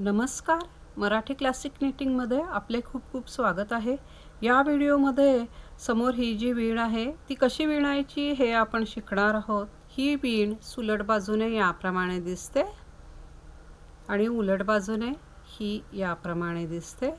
नमस्कार. मराठी क्लासिक निटिंगमध्ये आपले खूप खूप स्वागत आहे. या व्हिडिओमध्ये समोर ही जी वीण आहे ती कशी विणायची हे आपण शिकणार आहोत. ही वीण सुलट बाजूने याप्रमाणे दिसते आणि उलट बाजूने ही याप्रमाणे दिसते.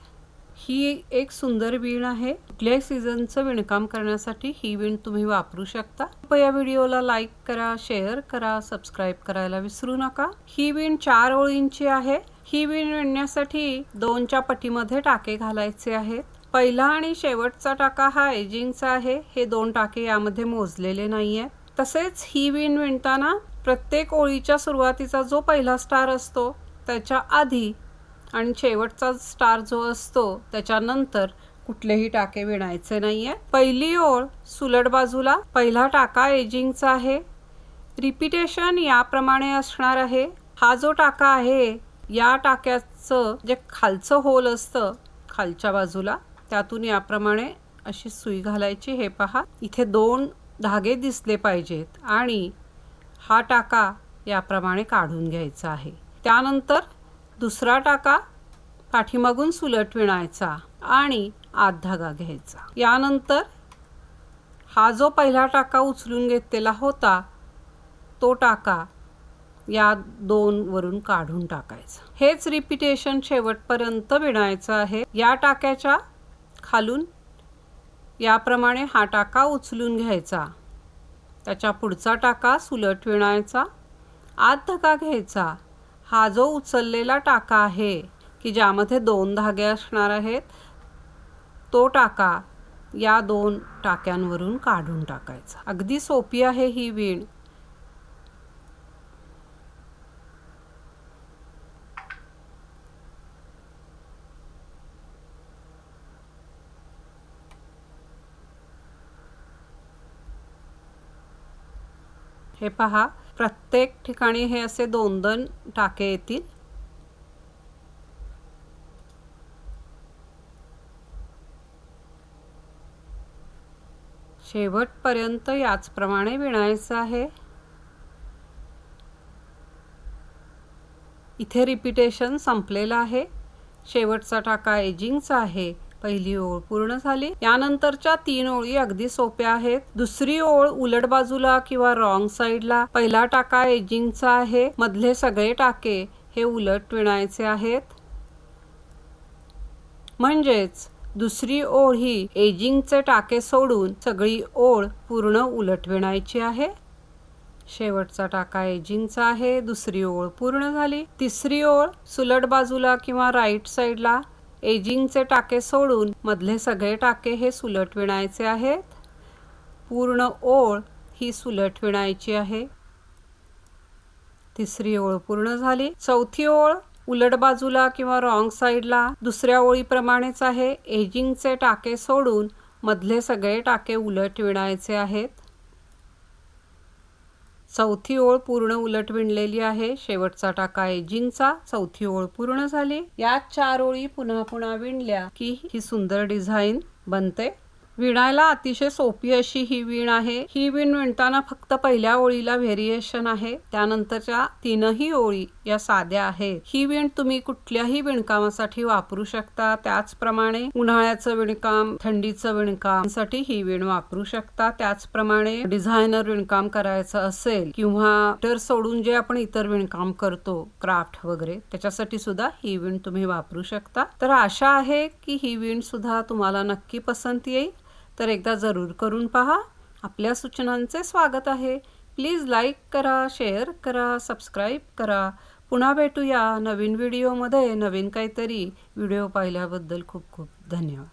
ही एक सुंदर वीण आहे. कुठल्याही सीझनचं विणकाम करण्यासाठी ही वीण तुम्ही वापरू शकता. कृपया व्हिडिओला लाईक करा शेअर करा सबस्क्राईब करायला विसरू नका. ही वीण चार ओळींची आहे. ही विण विणण्यासाठी दोनच्या पटीमध्ये टाके घालायचे आहेत. पहिला आणि शेवटचा टाका हा एजिंगचा आहे. हे दोन टाके यामध्ये मोजलेले नाही आहे तसेच ही विण विणताना प्रत्येक ओळीच्या सुरुवातीचा जो पहिला स्टार असतो त्याच्या आधी आणि शेवटचा स्टार जो असतो त्याच्यानंतर कुठलेही टाके विणायचे नाही आहे पहिली ओळ सुलट बाजूला. पहिला टाका एजिंगचा आहे. रिपिटेशन याप्रमाणे असणार आहे. हा जो टाका आहे या टाक्याचं जे खालचं होल असतं खालच्या बाजूला त्यातून याप्रमाणे अशी सुई घालायची. हे पहा इथे दोन धागे दिसले पाहिजेत आणि हा टाका याप्रमाणे काढून घ्यायचा आहे. त्यानंतर दुसरा टाका पाठीमागून सुलट विणायचा आणि आत धागा घ्यायचा. यानंतर हा जो पहिला टाका उचलून घेतलेला होता तो टाका या दोन वरून काढून टाकायचं. हेच रिपिटेशन शेवटपर्यंत विणायचं आहे. या टाक्याच्या खालून याप्रमाणे हा टाका उचलून घ्यायचा. त्याच्या पुढचा टाका सुलट विणायचा. आत धका घ्यायचा. हा जो उचललेला टाका आहे की ज्यामध्ये दोन धागे असणार आहेत तो टाका या दोन टाक्यांवरून काढून टाकायचा. अगदी सोपी आहे ही वीण. हे पहा प्रत्येक ठिकाणी हे असे दोन दोन टाके येतील. शेवटपर्यंत याचप्रमाणे विणायचं आहे. इथे रिपिटेशन संपलेलं आहे. शेवटचा टाका एजिंगचा आहे. पहिली ओळ पूर्ण झाली. यानंतरच्या तीन ओळी अगदी सोप्या आहेत. दुसरी ओळ उलट बाजूला किंवा रॉंग साईडला पहिला टाका एजिंगचा आहे. मधले सगळे टाके हे उलट विणायचे आहेत. म्हणजेच दुसरी ओळ ही एजिंगचे टाके सोडून सगळी ओळ पूर्ण उलट विणायची आहे. शेवटचा टाका एजिंगचा आहे. दुसरी ओळ पूर्ण झाली. तिसरी ओळ सुलट बाजूला किंवा राईट साईडला एजिंगचे टाके सोडून मधले सगळे टाके हे सुलट विणायचे आहेत. पूर्ण ओळ ही सुलट विणायची आहे. तिसरी ओळ पूर्ण झाली. चौथी ओळ उलट बाजूला किंवा रॉंग साईडला दुसऱ्या ओळीप्रमाणेच आहे. एजिंगचे टाके सोडून मधले सगळे टाके उलट विणायचे आहेत. चौथी ओळ पूर्ण उलट विणलेली आहे. शेवटचा टाका एजिंगचा. चौथी ओळ पूर्ण झाली. या चार ओळी पुन्हा पुन्हा विणल्या की ही सुंदर डिझाईन बनते. विणायला अतिशय सोपी अशी ही वीण आहे. ही वीण विणताना फक्त पहिल्या ओळीला व्हेरिएशन आहे. त्यानंतरच्या तीनही ओळी या साध्या आहेत. ही वीण तुम्ही कुठल्याही विणकामासाठी वापरू शकता. त्याचप्रमाणे उन्हाळ्याचं विणकाम थंडीचं विणकामसाठी ही वीण वापरू शकता. त्याचप्रमाणे डिझायनर विणकाम करायचं असेल किंवा टर सोडून जे आपण इतर विणकाम करतो क्राफ्ट वगैरे त्याच्यासाठी सुद्धा ही वीण तुम्ही वापरू शकता. तर आशा आहे की ही वीण सुद्धा तुम्हाला नक्की पसंत येईल. तर एकदा जरूर करून पहा. आपल्या सूचनांचे स्वागत आहे. प्लीज लाईक करा शेअर करा सबस्क्राईब करा. पुन्हा भेटूया नवीन व्हिडिओमध्ये नवीन काहीतरी व्हिडिओ पाहिल्याबद्दल खूप खूप धन्यवाद.